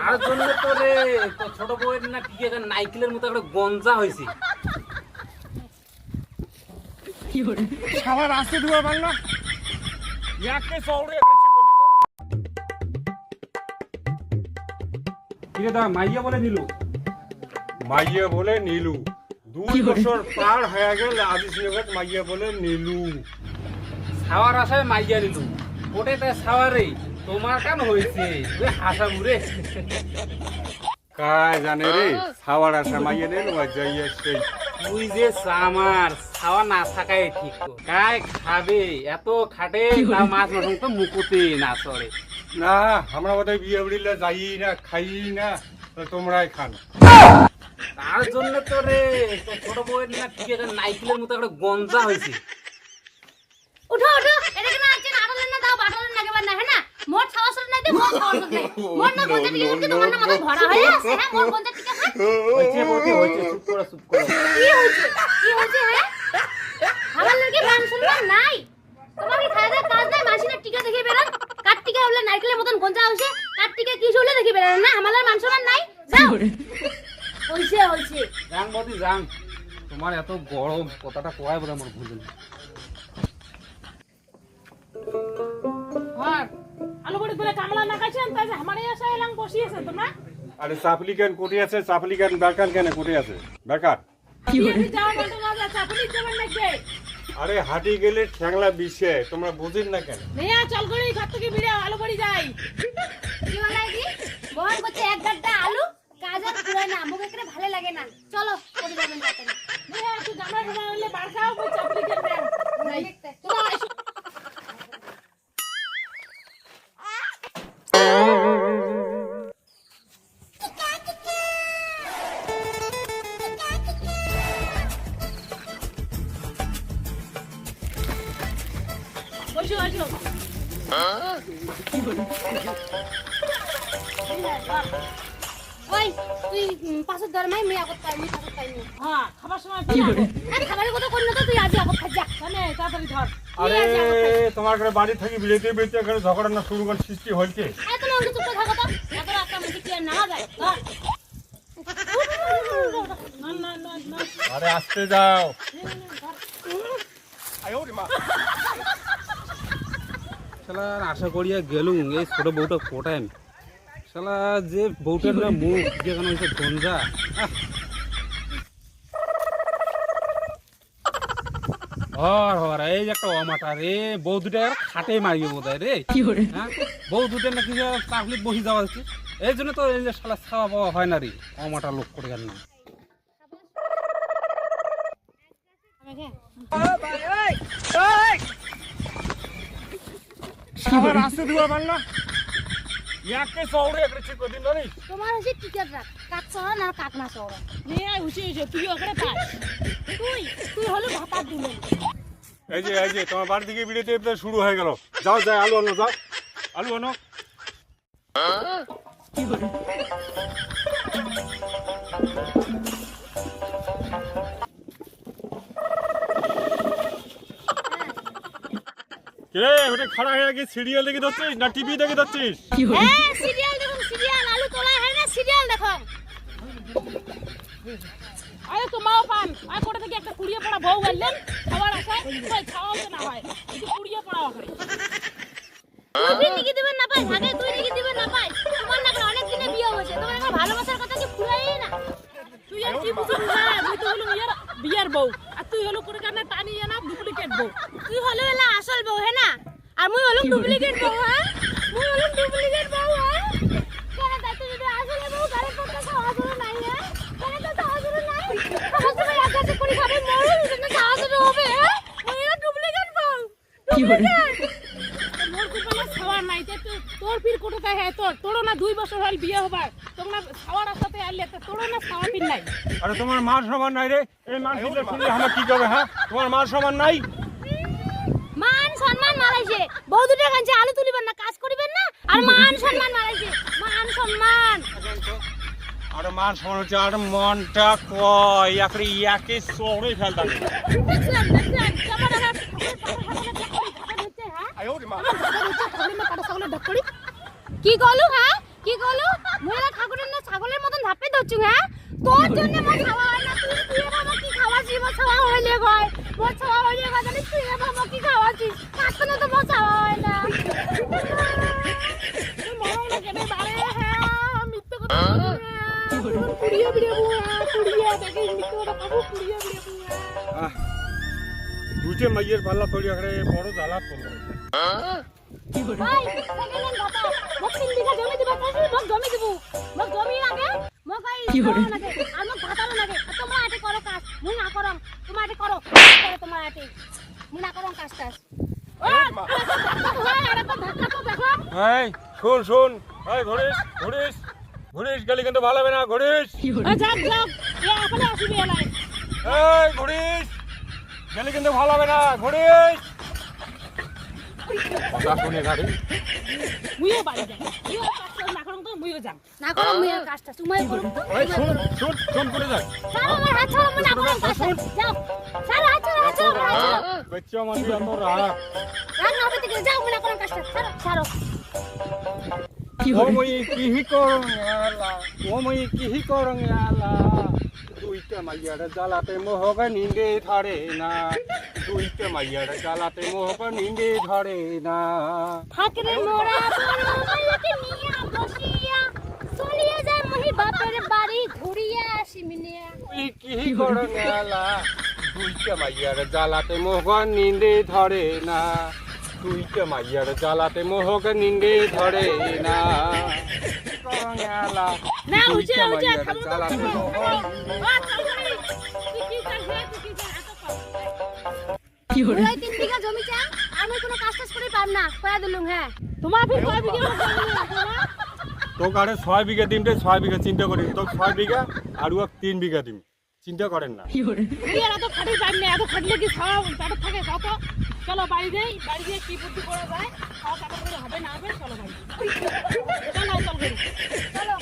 তার জন্য তো রে তো ছোট বউয়ের না কি একটা নাইকেলের মতো একটা গঞ্জা হয়েছে। খাবার আসতে দিবার পারল না ইয়াকে। কিরে দা মাইয়া বলে নিল? মাইয়া বলে নীলু। দুই বছর পার হয়ে গেল আজিজ নগর মাইয়া বলে নীলু। ছাওয়ার আশায় মাইয়া নিল। ওটাই তাই ছাওয়ারে তোমার কেন হয়েছে? হাসা মুরে কায় জানে রে আসা মাইয়া যাইয়া সেই তুই যে আমার ছাওয়া না থাকাই ঠিক। খাবে? এত খাটে তা মাছ মাছ তো মুকুতে না চড়ে। না আমরা বোধহয় বিয়ে উড়িলে যাই না খাই না তোমরাই খান। তার জন্য তো রে তো ছোট বউয়ের না ঠিক একটা নাইকেলের মতো একটা গঞ্জা হয়েছে। উঠো আমার নাকি মান সম্মান নাই। তোমার খাওয়া দাওয়া কাজ নাই মাসিনের টিকা দেখে বেরান কাট হলে নারকেলের মতন গঞ্জা হইছে কাট টিকা কি হলে দেখে বেরান না আমার মান সম্মান নাই। যাও। হইছে হইছে যাং বৌদি যাং। তোমার এত গরম কথাটা কয় বলে আমার ভুল করে কামলা তাই যে এলাম তোমরা? আরে চাপলি কেন কোটি আছে? চাপলি কেন বেকার কেন কোটি আছে বেকার যাবেন নাকি? আরে হাঁটি গেলে ঠ্যাংলা বিষে তোমরা বুঝিন না কেন? নেয়া চল গড়ি ঘর থেকে বিড়ে আলু বড়ি যাই। কি বানাই দি করছে এক গাড্ডা আলু কাজ আর না মুখে করে ভালো লাগে না। চলো করে যাবেন তাড়াতাড়ি নেয়া একটু জামা বসো বসো ওই তুই উম, পাঁচের দরমাই মেয়ে আগত পাই আগত পাই হ্যাঁ খাবার সময় আরে খাবারের কথা করি না তুই আজ আগত খাই যা জানে তাড়াতাড়ি ধর। আরে তোমার ঘরে বাড়ি থাকি বিলেতে বিলেতে ঝগড়া না শুরু করে সৃষ্টি হয়েছে। আরে তুমি অন্য চুপ থাকো তো। এত একটা মুখে কি আর নামা যায় না না না না। আরে আসতে যাও। শালা আশা করিয়া গেলুম এই ছোট বউটা কোটায় শালা যে বউটার না মুখ যেখানে হয়েছে গঞ্জা। হর হর এই যে একটা অমাটা রে বউ দুটা খাটে মারিয়ে বোধ রে। হ্যাঁ? বউ দুটা নাকি চাকলিত বসে যাওয়া হচ্ছে। এই জন্য তো এই যে শালা খাওয়া পাওয়া হয় না রে অমাটা লোক করে গেল না। না? ইয়াকে কদিন ধরে তোমার হচ্ছে টিকেট রাখ। না না তুই ওখানে পাস তুই তুই হলো ভাতা দিলে এই যে এই যে তোমার বাড়ি থেকে শুরু হয়ে গেল। যাও যাও আলু আনো যাও। আলু আনো। কে ওটা খাড়া হয়ে গিয়ে সিরিয়াল দেখে যাচ্ছিস না টিভি দেখে যাচ্ছিস হ্যাঁ সিরিয়াল দেখুন সিরিয়াল আলু তোলা হয় না সিরিয়াল দেখো আরে তো মাও পান। আর কোটা থেকে একটা কুড়িয়ে পড়া বউ গেলেন খাবার আসে কই খাওয়াও তো না হয় একটু কুড়িয়ে পড়া ওখানে তুই নিকি দিবেন না পাই আগে তুই নিকি দিবেন না পাই। তোমার না অনেক দিনে বিয়ে হয়েছে তোমার এখন ভালোবাসার কথা কি ফুরাই না? তুই আর কি বুঝবি? না তুই তো হলো ইয়ার বিয়ার বউ। টানি না ডুপ্লিকেট বউ। তুই হলো এলা আসল বউ হ্যাঁ না? আর মুই হলো ডুপ্লিকেট বউ হ্যাঁ? মুই হলো ডুপ্লিকেট বউ হ্যাঁ? কেন তাই তুই যদি আসল বউ গাড়ি পড়তে সাহস নাই হ্যাঁ? কেন তো সাহস নাই? সাহস ভাই আকাশে করে খাবে মরু কিন্তু সাহস হবে হ্যাঁ? মুই হলো ডুপ্লিকেট বউ। ডুপ্লিকেট মোর কুপালে নাই তে তো- তোর ফির কোটোটা হ্যাঁ তোর তোরও না দুই বছর হল বিয়ে হবার। আরে তোমার মার সমান নাই রে। এই মার শুনলে আমরা কি করবে হ্যাঁ? তোমার মার সমান নাই? মান সম্মান মারাইছে বউ দুটো কাছে আলু তুলিবেন না কাজ করিবেন না? আর মান সম্মান মারাইছে মান সম্মান। আর মান সমান হচ্ছে আর মনটা কয় একরে ইয়াকে চৌড়ে ফেলতাম কি কলু হ্যাঁ? কি কলু মুই এলা ঠাকুরের না ছাগলের মতন ধাপে ধরছু হ্যাঁ? তোর জন্য মোর খাওয়া হয় না তুই তুই বাবা কি খাওয়াছিস? মোর খাওয়া হইলে গয়। মোর খাওয়া হইলে গয় জানিস তুই বাবা কি খাওয়াছিস? কাছে না তো মোর খাওয়া হয় না। বারে হ্যাঁ মিথ্যে কথা বুয়া দেখি মিথ্যে কথা বুয়া মাইয়ের পাল্লা তৈরি করে বড় জ্বালা করল ভাই সেকেন্ড বাবা? মোক তিন বিঘা জমি দিবা কইছি মোক জমি দিব। মোক জমি লাগে মোক এই লাগে আর মোক ভাতালো লাগে। আর তোমরা আটে করো কাজ মুই না তোমরা আটে করো করে তোমরা আটে মুই না করম কাজ। টাজ এই শোন শোন। এই ঘুরিস ঘুরিস ঘুরিস গেলে কিন্তু ভালো হবে না ঘুরিস ঘুরিস গেলে কিন্তু ভালো হবে না ঘুরিস মুইও বাড়ি যাই। মুইও কাজ না করম তো মুইও যাম। না করম মুই কাজ টাজ তুমি করো এই শোন শোন শোন করে যাক ছাড়ো আমার হাত ছাড়ো না করম কাজ যাও। ছাড়ো হাত ছাড়ো হাত ছাড়ো আমার হাত ছাড়ো। বাচ্চা মাঝি এত রাগ। রাগ না হবে থেকে যাও না করম কাজ টাজ ছাড়ো। ছাড়ো ও মই কিহি করং আলা ও মই কিহি করং আলা দুইটা জ্বালাতে মোহক নিন্দে ধরে না। দুইটা মাইয়ার জ্বালাতে মোহক নিন্দে ধরে না। মোরা নিয়া বসিয়া চলিয়ে যায় মহি বাপের বাড়ি ঘুরিয়া আসি মিনিয়া করং আলা দুইটা মাইয়ার জ্বালাতে মোহক নিন্দে ধরে না। দুইটা মাইয়ার জ্বালাতে মোহক নিন্দে ধরে না। না উঠে উঠে কি ওই তিন বিঘা জমি চা আমি কোনো কাজ টাজ করে পাম না। কয়া দিলুম হ্যাঁ। তোমার ফির কয় বিঘে তো ছয় বিঘা দিন রে ছয় বিঘা চিন্তা করি তো ছয় বিঘা আর তিন বিঘা দিন চিন্তা করেন না। এত এত খাটলে কি থাকে? চলো বাড়ি যাই, বাড়ি গিয়ে কি বুদ্ধি করা যায়, খাওয়া করে হবে না হবে, চলো চলো, চল, চলো।